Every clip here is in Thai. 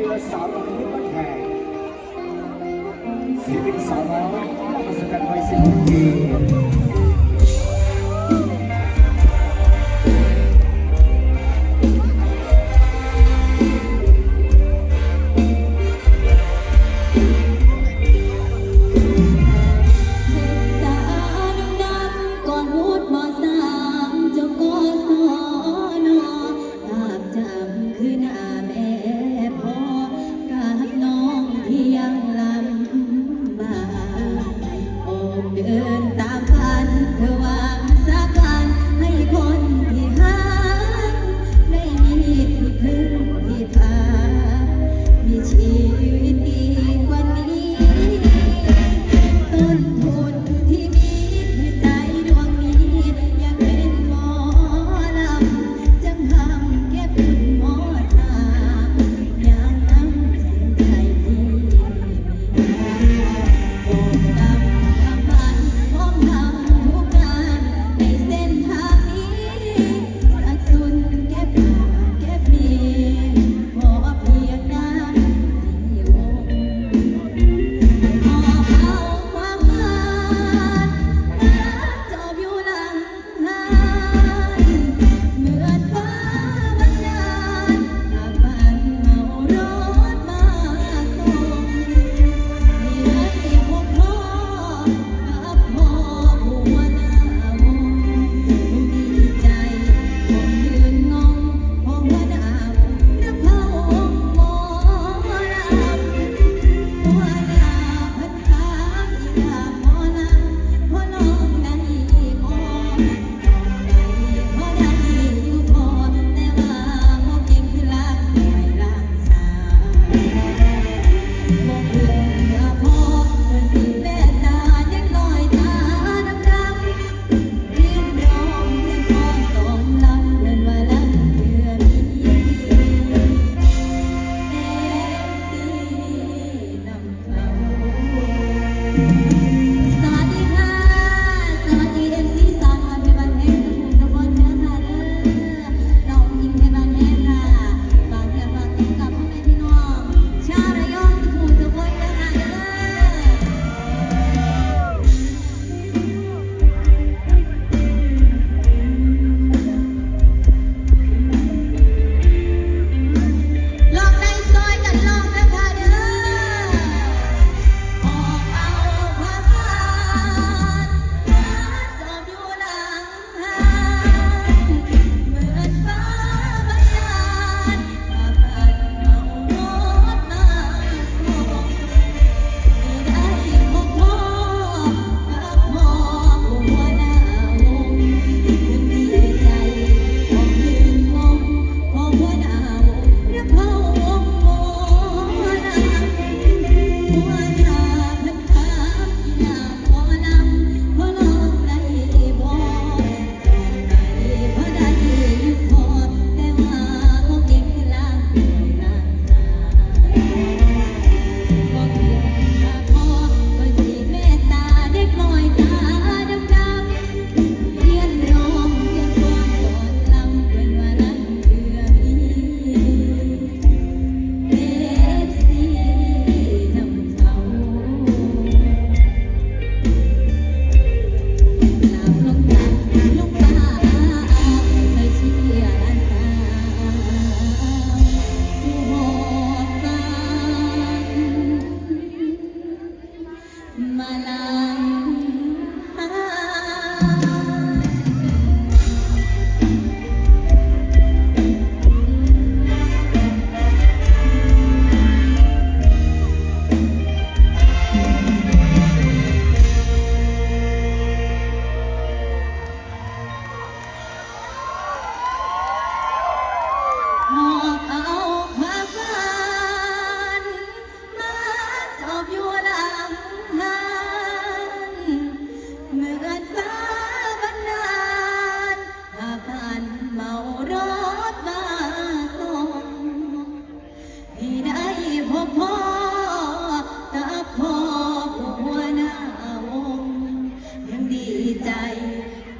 และสาวน้อยนิดมันแพงศิลปินสาวน้อยมหัศจรรย์วัยสิบหกปี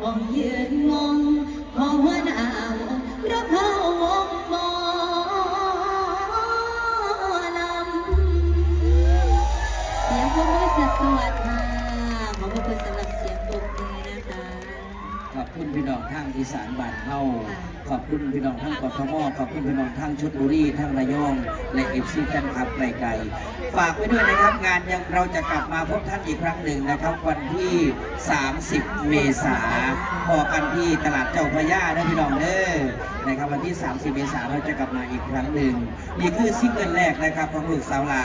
มองยืนมงพอวนาวงรับพอวงมอลำเสียงพวกมือสัดวัดิ์ะขอบคุณสำหรับ ขอบคุณพี่น้องทางอีสานบ้านเฮาขอบคุณพี่น้องทางกทมขอบคุณพี่น้องทางชลบุรีทางระยองและเอฟซีแฟนคลับไกลๆฝากไว้ด้วยนะครับงานยังเราจะกลับมาพบท่านอีกครั้งหนึ่งนะครับ วันที่ 30 เมษาพอกันที่ตลาดเจ้าพระยานะพี่น้องเด้อนะครับวันที่ 30 เมษาเราจะกลับมาอีกครั้งหนึ่งนี่คือซิงเกิลแรกนะครับของลูกสาวลา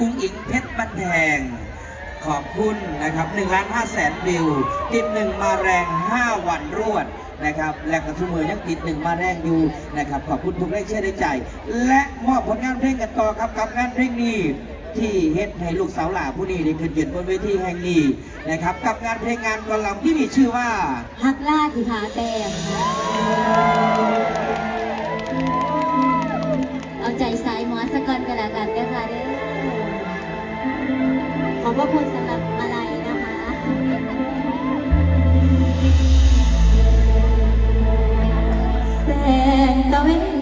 อุ้งอิงเพชรบันแทง ขอบคุณนะครับ1ล้าน5แสนวิว ติดหนึ่งมาแรง 5 วันรวดนะครับและกระทุมือยังติดหนึ่งมาแรงอยู่นะครับขอบคุณทุกแรงเชื่อได้ใจ และมอบผลงานเพลงกันต่อครับกับงานเพลงนี้ที่เฮ็ดให้ลูกสาวหล่าผู้นี้ได้ขึ้นยืนบนเวทีแห่งนี้นะครับ กับงานเพลงงานกลำที่มีชื่อว่าฮักล่าที่ผาแต้มเอาใจสายหมอสกอนกันละกัน ว่าคุณสำหรับอะไรนะคะ แสงตะเวน